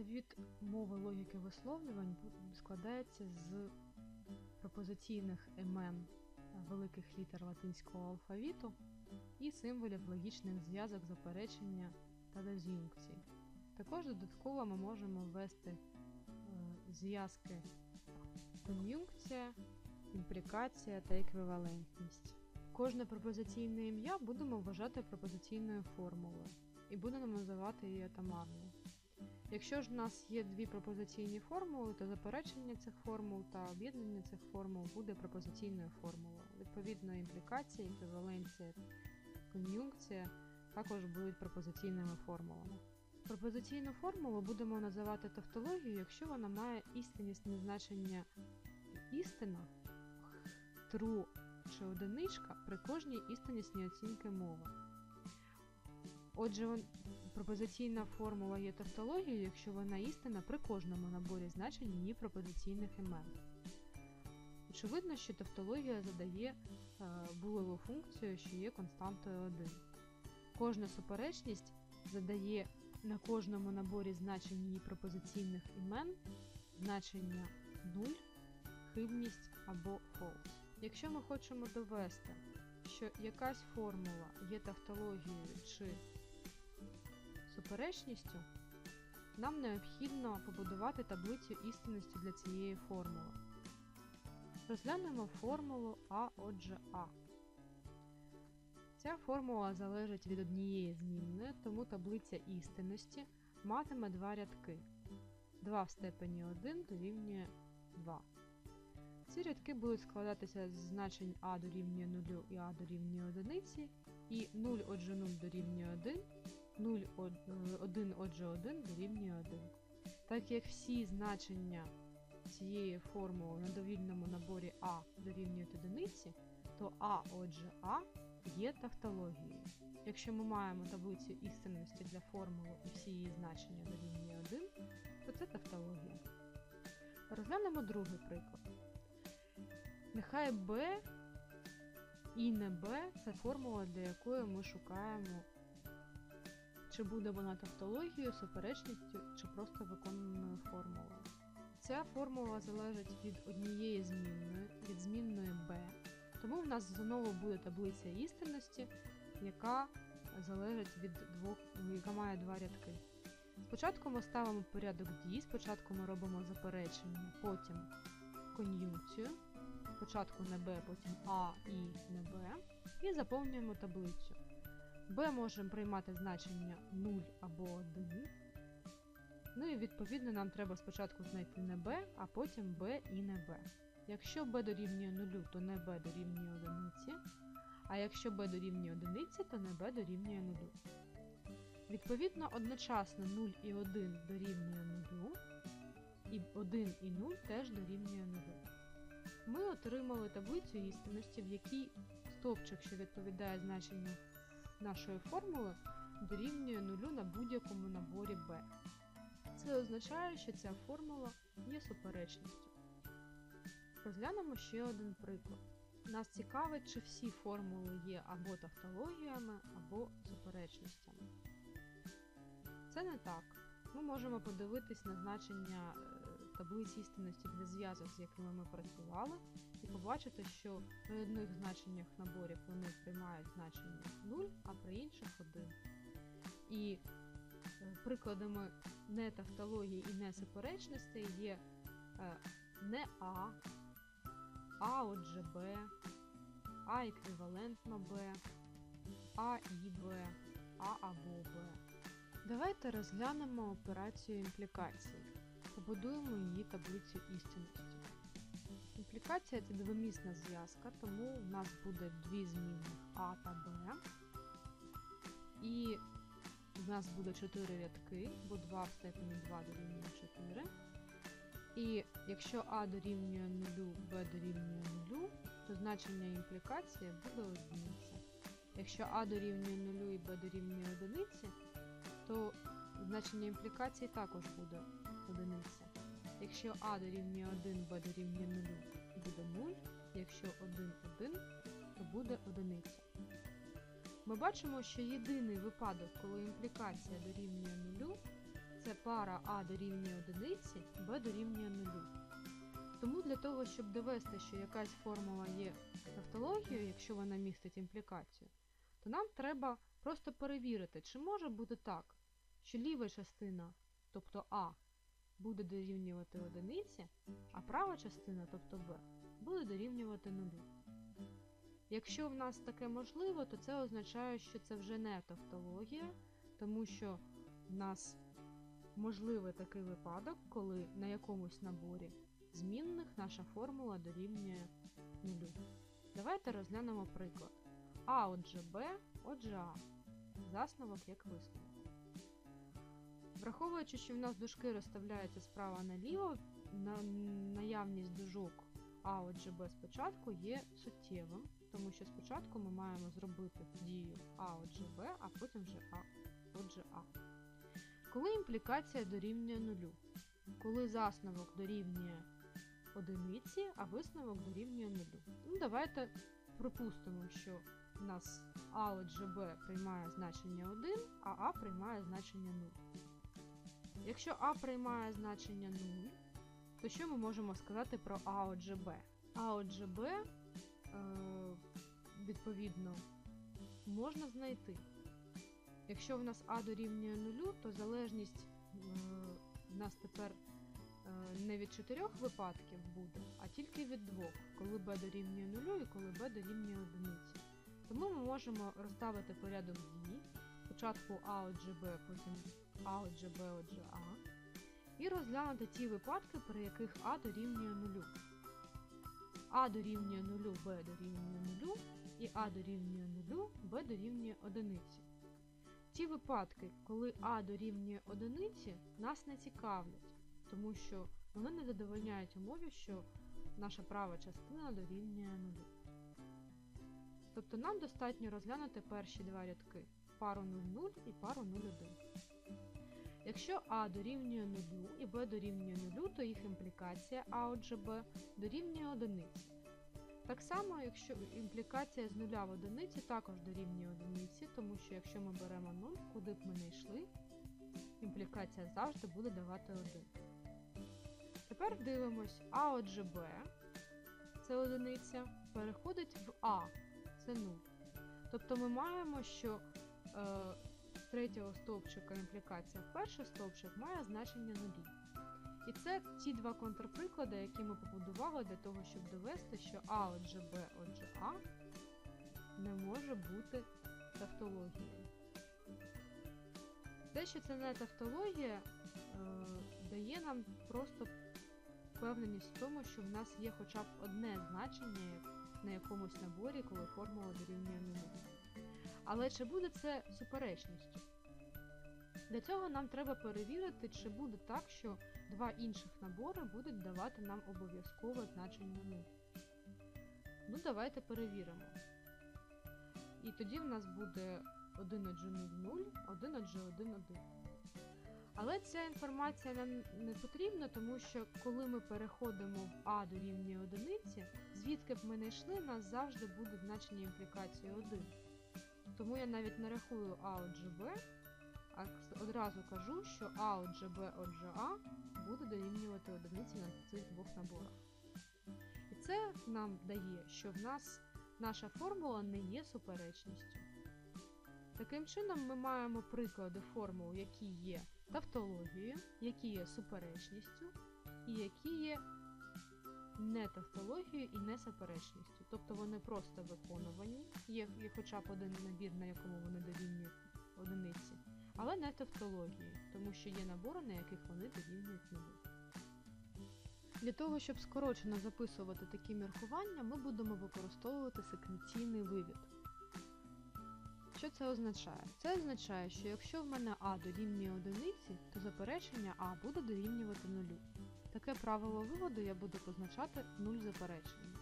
Алфавіт мови логіки висловлювань складається з пропозиційних імен великих літер латинського алфавіту і символів логічних зв'язок заперечення та диз'юнкцій. Також додатково ми можемо ввести е, зв'язки кон'юнкція, імплікація та еквівалентність. Кожне пропозиційне ім'я будемо вважати пропозиційною формулою і будемо називати її атомарною. Якщо ж в нас є дві пропозиційні формули, то заперечення цих формул та об'єднання цих формул буде пропозиційною формулою. Відповідно, імплікація, еквіваленція, кон'юнкція також будуть пропозиційними формулами. Пропозиційну формулу будемо називати тавтологією, якщо вона має істинність значення істина, true чи одиничка при кожній істиннісній оцінки мови. Отже, пропозиційна формула є тавтологією, якщо вона істина при кожному наборі значень її пропозиційних імен. Очевидно, що тавтологія задає е, булеву функцію, що є константою 1. Кожна суперечність задає на кожному наборі значень її пропозиційних імен значення 0, хибність або false. Якщо ми хочемо довести, що якась формула є тавтологією чи суперечністю, нам необхідно побудувати таблицю істинності для цієї формули. Розглянемо формулу А отже А. Ця формула залежить від однієї змінної, тому таблиця істинності матиме два рядки. 2 в степені 1 дорівнює 2. Ці рядки будуть складатися з значень А дорівнює 0 і А дорівнює 1, і 0 отже 0 дорівнює 1, 0 е, 1 отже 1 дорівнює 1. Так як всі значення цієї формули на довільному наборі А дорівнюють одиниці, то А отже А є тавтологією. Якщо ми маємо таблицю істинності для формули і всі її значення дорівнює 1, то це тавтологія. Розглянемо другий приклад. Нехай b і не b це формула, для якої ми шукаємо, чи буде вона тавтологією, суперечністю, чи просто виконаною формулою. Ця формула залежить від однієї змінної, від змінної b, тому в нас знову буде таблиця істинності, яка залежить від двох, яка має два рядки. Спочатку ми ставимо порядок дій, спочатку ми робимо заперечення, потім кон'юнкцію, спочатку не b, потім а і не b, і заповнюємо таблицю. B можемо приймати значення 0 або 1. Ну і відповідно нам треба спочатку знайти не b, а потім b і не b. Якщо b дорівнює 0, то не b дорівнює 1, а якщо b дорівнює 1, то не b дорівнює 0. Відповідно, одночасно 0 і 1 дорівнює 0, і 1 і 0 теж дорівнює 0. Ми отримали таблицю істинності, в якій стовпчик, що відповідає значенню нашої формули, дорівнює 0 на будь-якому наборі b. Це означає, що ця формула є суперечністю. Розглянемо ще один приклад. Нас цікавить, чи всі формули є або тавтологіями, або суперечностями. Це не так. Ми можемо подивитись на значення е, таблиць істинності для зв'язок, з якими ми працювали, і побачити, що при одних значеннях наборів вони приймають значення 0, а при інших 1. І е, прикладами не тавтології і не суперечностей є е, не А, А отже Б, А еквівалентно Б, А і Б, А або Б. Давайте розглянемо операцію імплікації. Побудуємо її таблицю істинності. Імплікація це двомісна зв'язка, тому в нас буде дві зміни А та Б. І в нас буде 4 рядки, бо 2 в степені 2 дорівнює 4. І якщо А дорівнює 0, Б дорівнює 0, то значення імплікації буде одиниця. Якщо А дорівнює 0 і Б дорівнює 1, то значення імплікації також буде одиниця. Якщо А дорівнює 1, Б дорівнює 0, буде 0. Якщо 1, 1, то буде одиниця. Ми бачимо, що єдиний випадок, коли імплікація дорівнює 0, це пара А дорівнює одиниці, Б дорівнює нулю. Тому для того, щоб довести, що якась формула є тавтологією, якщо вона містить імплікацію, то нам треба просто перевірити, чи може бути так, що ліва частина, тобто А, буде дорівнювати одиниці, а права частина, тобто Б, буде дорівнювати нулю. Якщо в нас таке можливо, то це означає, що це вже не тавтологія, тому що в нас можливий такий випадок, коли на якомусь наборі змінних наша формула дорівнює нулю. Давайте розглянемо приклад. А отже Б, отже А. Засновок як висновок. Враховуючи, що в нас дужки розставляються справа наліво, на наявність дужок А отже Б спочатку є суттєвим, тому що спочатку ми маємо зробити дію А отже Б, а потім вже А отже А. Коли імплікація дорівнює нулю? Коли засновок дорівнює одиниці, а висновок дорівнює нулю. Ну, давайте припустимо, що у нас А отже Б приймає значення 1, а А приймає значення 0. Якщо А приймає значення 0, то що ми можемо сказати про А отже Б? А отже Б, е, відповідно, можна знайти. Якщо в нас А дорівнює 0, то залежність е, в нас тепер е, не від чотирьох випадків буде, а тільки від двох, коли b дорівнює 0 і коли b дорівнює 1. Тому ми можемо розставити порядок дій, спочатку А отже Б, потім А отже Б отже А, і розглянути ті випадки, при яких А дорівнює 0. А дорівнює 0, Б дорівнює 0, і А дорівнює 0, Б дорівнює 1. Ті випадки, коли А дорівнює 1, нас не цікавлять, тому що вони не задовольняють умові, що наша права частина дорівнює 0. Тобто нам достатньо розглянути перші два рядки пару 0,0 і пару 0,1. Якщо А дорівнює 0 і Б дорівнює 0, то їх імплікація А отже Б дорівнює 1. Так само, якщо імплікація з нуля в одиниці також дорівнює одиниці, тому що якщо ми беремо 0, куди б ми не йшли, імплікація завжди буде давати 1. Тепер дивимось, А отже Б, це одиниця, переходить в А, це 0. Тобто ми маємо, що третього стовпчика імплікація в перший стовпчик має значення 0. І це ті два контрприклади, які ми побудували для того, щоб довести, що А отже Б отже А не може бути тавтологією. Те, що це не тавтологія, е, дає нам просто впевненість в тому, що в нас є хоча б одне значення на якомусь наборі, коли формула дорівнює нулю. Але чи буде це суперечністю? Для цього нам треба перевірити, чи буде так, що два інших набори будуть давати нам обов'язкове значення 0. Ну, давайте перевіримо. І тоді в нас буде 1 отже 0, 0, 1 отже 1, 1. Але ця інформація нам не потрібна, тому що коли ми переходимо в А дорівнює одиниці, звідки б ми не йшли, нас завжди буде значення імплікації 1. Тому я навіть не рахую А отже Б, а одразу кажу, що А отже Б отже А буде дорівнювати одиниці на цих двох наборах. І це нам дає, що в нас наша формула не є суперечністю. Таким чином, ми маємо приклади формул, які є тавтологією, які є суперечністю, і які є не тавтологією і не суперечністю. Тобто вони просто виконувані, є, є хоча б один набір, на якому вони дорівнюють одиниці, але не тавтологією, тому що є набори, на яких вони дорівнюють нулю. Для того, щоб скорочено записувати такі міркування, ми будемо використовувати секвенційний вивід. Що це означає? Це означає, що якщо в мене А дорівнює одиниці, то заперечення А буде дорівнювати нулю. Таке правило виводу я буду позначати 0 заперечення.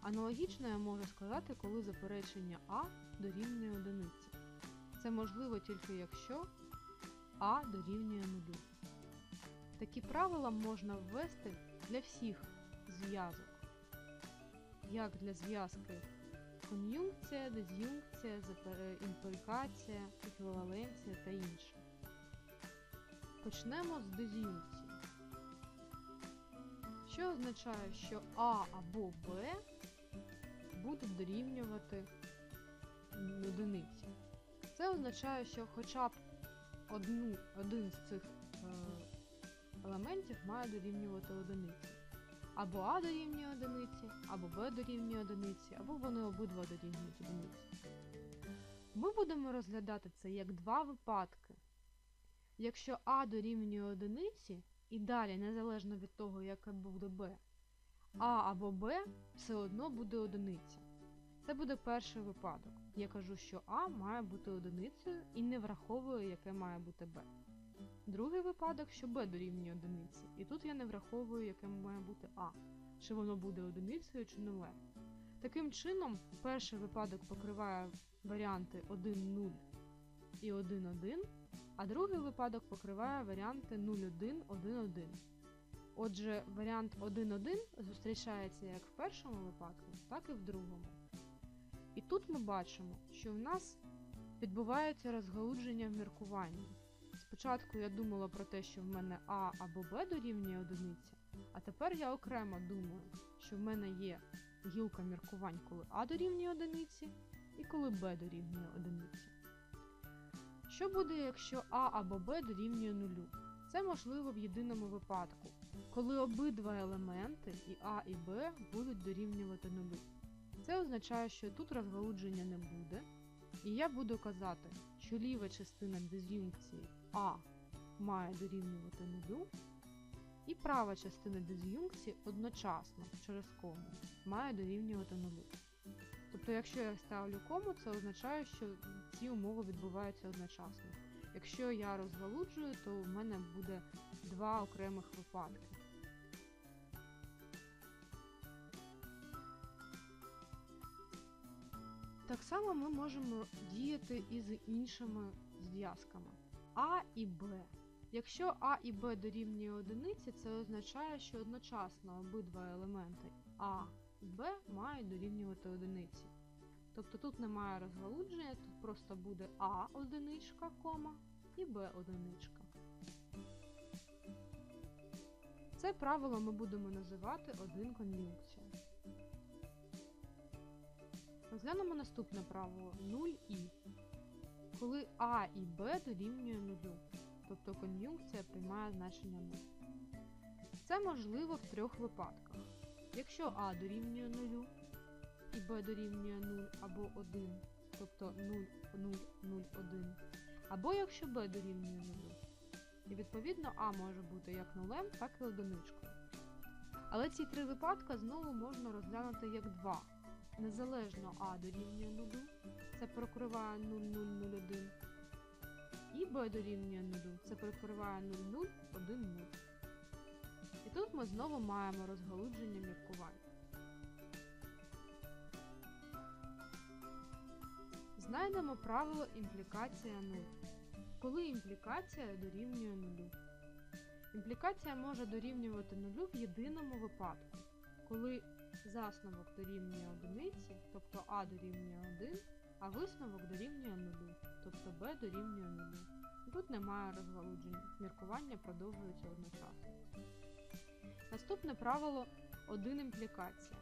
Аналогічно я можу сказати, коли заперечення А дорівнює одиниці. Це можливо тільки якщо А дорівнює нулю. Такі правила можна ввести для всіх зв'язок, як для зв'язки кон'юнкція, диз'юнкція, імплікація, еквіваленція та інше. почнемо з диз'юнкції. Що означає, що А або Б будуть дорівнювати одиниці. Це означає, що хоча б одну, один з цих е, елементів має дорівнювати одиниці. Або А дорівнює одиниці, або Б дорівнює одиниці, або вони обидва дорівнюють одиниці. Ми будемо розглядати це як два випадки. Якщо А дорівнює одиниці, і далі, незалежно від того, яке буде Б, А або Б все одно буде одиниця. Це буде перший випадок. Я кажу, що А має бути одиницею і не враховую, яке має бути Б. Другий випадок, що Б дорівнює одиниці. І тут я не враховую, яке має бути А, чи воно буде одиницею чи нулем. Таким чином, перший випадок покриває варіанти 1, 0 і 1, 1, а другий випадок покриває варіанти 0, 1, 1, 1. Отже, варіант 1, 1 зустрічається як в першому випадку, так і в другому. І тут ми бачимо, що в нас відбувається розгалудження в міркуванні. Спочатку я думала про те, що в мене А або Б дорівнює одиниці, а тепер я окремо думаю, що в мене є гілка міркувань, коли А дорівнює одиниці і коли Б дорівнює одиниці. Що буде, якщо А або Б дорівнює нулю? Це можливо в єдиному випадку, коли обидва елементи і А і Б будуть дорівнювати нулю. Це означає, що тут розгалудження не буде, і я буду казати, що ліва частина диз'юнкції А має дорівнювати нулю, і права частина диз'юнкції одночасно через кому має дорівнювати нулю. Тобто, якщо я ставлю кому, це означає, що ці умови відбуваються одночасно. Якщо я розгалуджую, то в мене буде два окремих випадки. Так само ми можемо діяти і з іншими зв'язками А і Б. Якщо А і Б дорівнює одиниці, це означає, що одночасно обидва елементи А і Б мають дорівнювати одиниці. Тобто тут немає розгалудження, тут просто буде А одиничка, кома і Б одиничка. Це правило ми будемо називати один кон'юнкція. Розглянемо наступне правило 0і. Коли А і Б дорівнює нулю, тобто кон'юнкція приймає значення 0. Це можливо в трьох випадках. Якщо А дорівнює нулю і Б дорівнює 0 або 1, тобто 0, 0, 0, 1, або якщо Б дорівнює 0. І відповідно А може бути як нулем, так і одиничкою. Але ці три випадки знову можна розглянути як два. Незалежно А дорівнює 0, це прокриває 0, 0, 0, 1. І Б дорівнює 0, це прикриває 0, 0, 1, 0. І тут ми знову маємо розгалудження Знайдемо правило імплікація 0. Коли імплікація дорівнює 0. Імплікація може дорівнювати 0 в єдиному випадку, коли засновок дорівнює одиниці, тобто А дорівнює 1, а висновок дорівнює 0, тобто Б дорівнює 0. Тут немає розгалудження, міркування продовжується одночасно. Наступне правило 1 імплікація.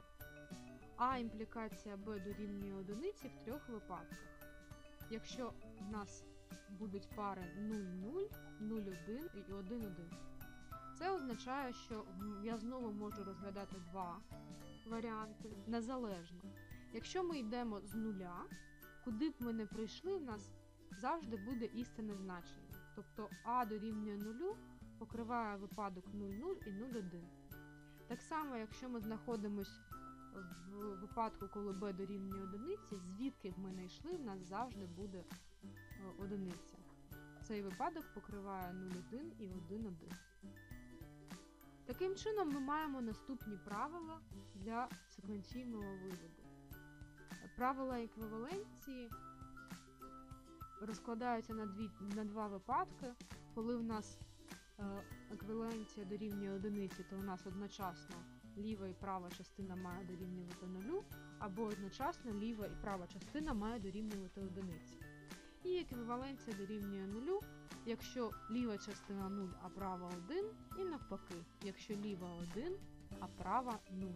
А імплікація Б дорівнює одиниці в трьох випадках. Якщо в нас будуть пари 0,0, 0,1 і 1,1. Це означає, що я знову можу розглядати два варіанти незалежно. Якщо ми йдемо з нуля, куди б ми не прийшли, в нас завжди буде істинне значення. Тобто А дорівнює нулю покриває випадок 0,0 і 0,1. Так само, якщо ми знаходимося в випадку, коли b дорівнює одиниці, звідки б ми не йшли, в нас завжди буде е, одиниця. Цей випадок покриває 0,1 і 1,1. Таким чином ми маємо наступні правила для секвенційного виводу. Правила еквіваленції розкладаються на, дві, на два випадки. Коли в нас е, еквіваленція дорівнює одиниці, то у нас одночасно ліва і права частина має дорівнювати нулю, або одночасно ліва і права частина має дорівнювати одиниці. І еквіваленція дорівнює нулю, якщо ліва частина 0, а права 1, і навпаки, якщо ліва 1, а права 0.